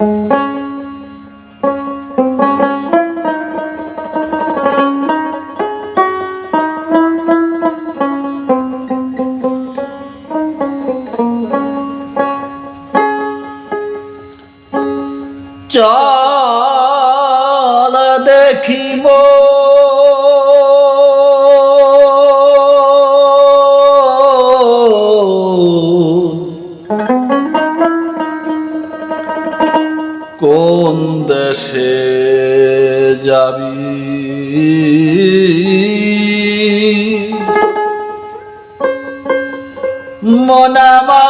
চল দেখিব মনামা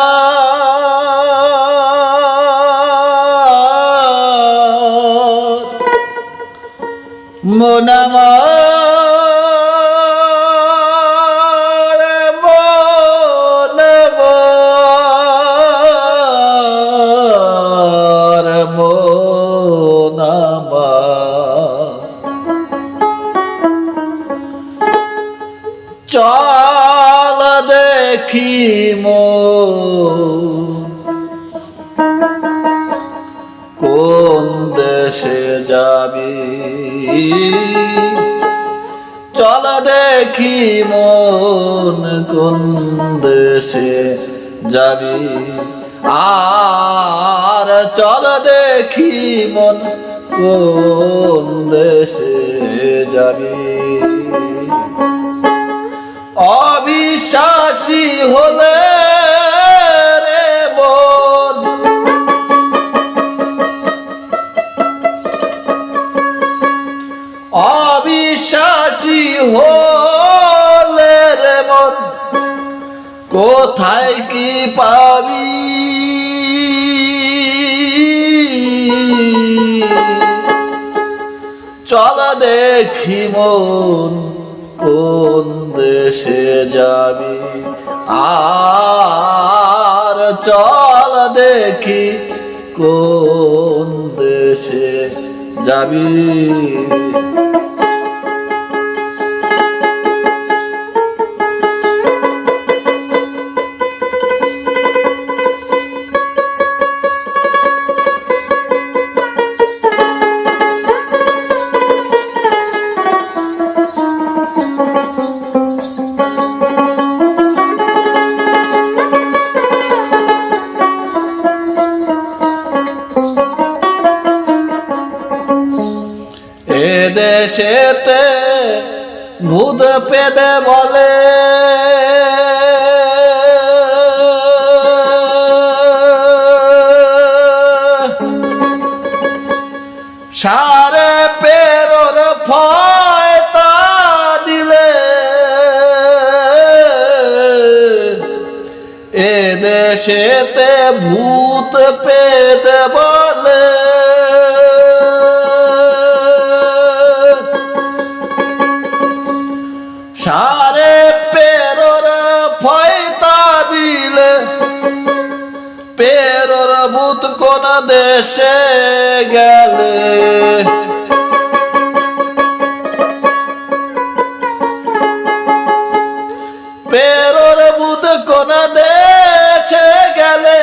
মনামার কোন দেশে যাবি? চল দেখি মন কোন দেশে যাবি। আর চল দেখি মন কোন দেশে যাবি। অবিশ্বাসী হলে অবিশ্বাসী হলে রে মন, কোথায় কি পাবি? চল দেখি মন, কোন দেশে যাবি? আর চল দেখি কোন দেশে যাবি? দেশেতে ভূত পেদে বলে। সারে পেরোর ফয়তা দিলে। এ দেশেতে ভূত পেতে বলে। কোন দেশে গেলে। পেরোর ভূত কোন দেশে গেলে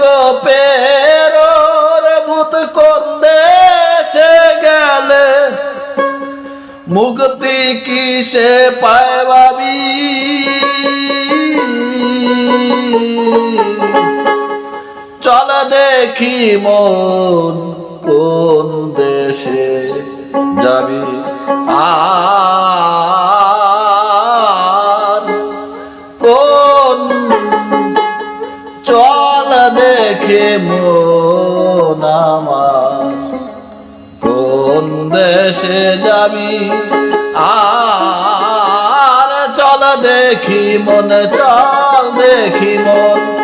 গো পেরোর ভূত কোন দেশে গেলে? মুক্তি কিসে পায় দেখি মন কোন দেশে যাবি? কোন চল দেখে মন আমার? কোন দেশে যাবি? আর চল দেখি মন, চল দেখি মন।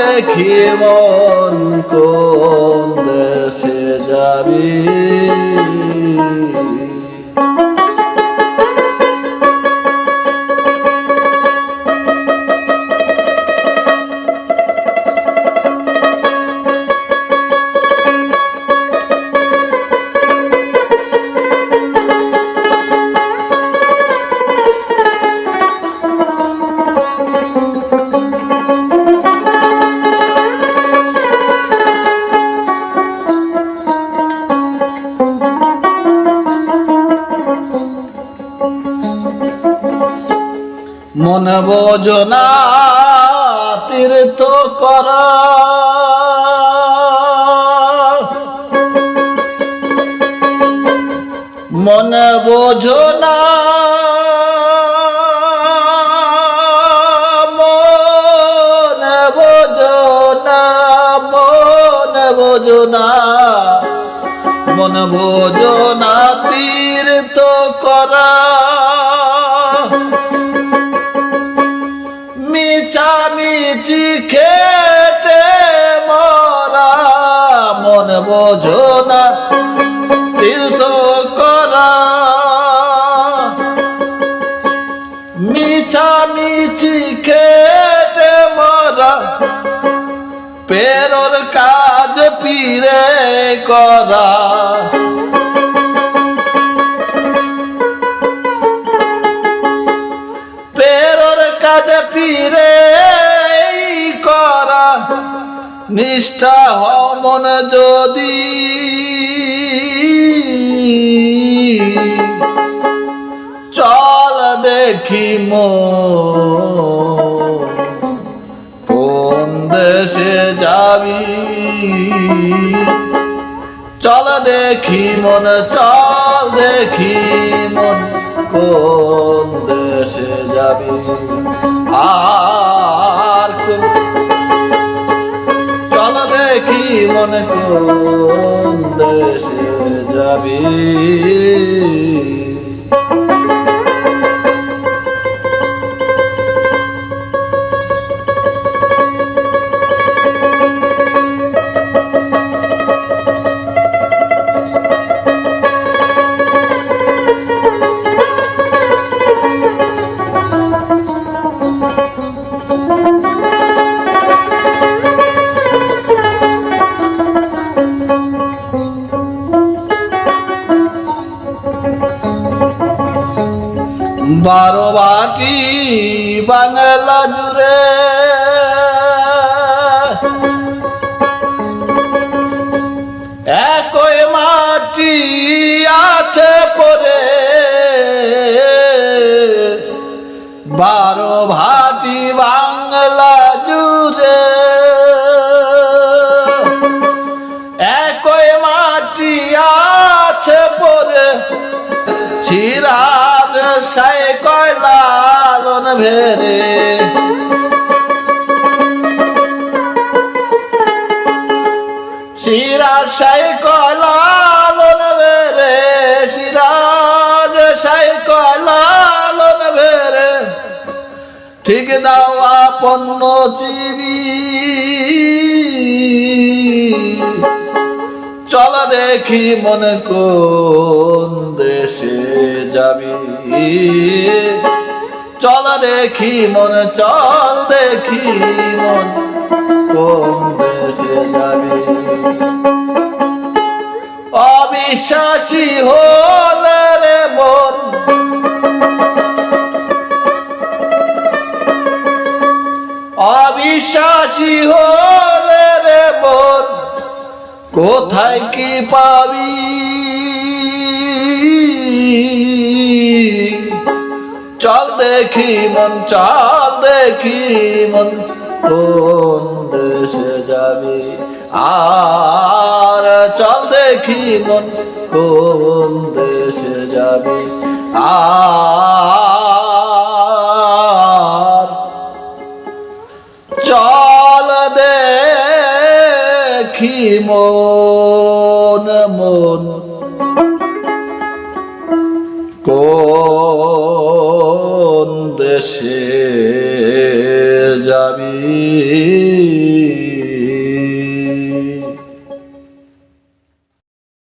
দেখি মন কোন দেশে যাবি? মন বোঝনা তীর্থ করা। মন বোঝনা মন বোঝনা মন বোঝনা। মন বোঝনা তীর্থ করা। মিছামিছি খেটে মরা মন বোঝো না তীর্থ করা। মিছামিছি খেটে মরা, পেরোর কাজ ফিরে করা। নিষ্ঠা হমন যদি। চল দেখি কোন দেশে যাবি। চল দেখি মন, চল দেখি মন, কোন দেশে যাবি। আর মন কোন যাবি। বারো বাটি বাংলা জুড়ে। একই মাটি আছে পরে। বারো ভাটি বাংলা জুড়ে। একই মাটি আছে পরে। সাই কয়লালন where. Sai কয়লালন where Siraj Sai কয়লালন where. ঠিক দাওয়া পণ্য চিবি চল দেখি মনে কোন যাবি? চল দেখি মন, চল দেখি মন, কোন দেশে যাবি? অবিশ্বাসী হলে রে মন। অবিশ্বাসী হলে রে মন। কোথায় কি পাবি? চল দেখি মন, চল দেখি মন, কোন দেশে যাবি? আর চল দেখি মন, কোন দেশে যাবি? আর চল দেখি মন মন, কোন দেশে যাবি।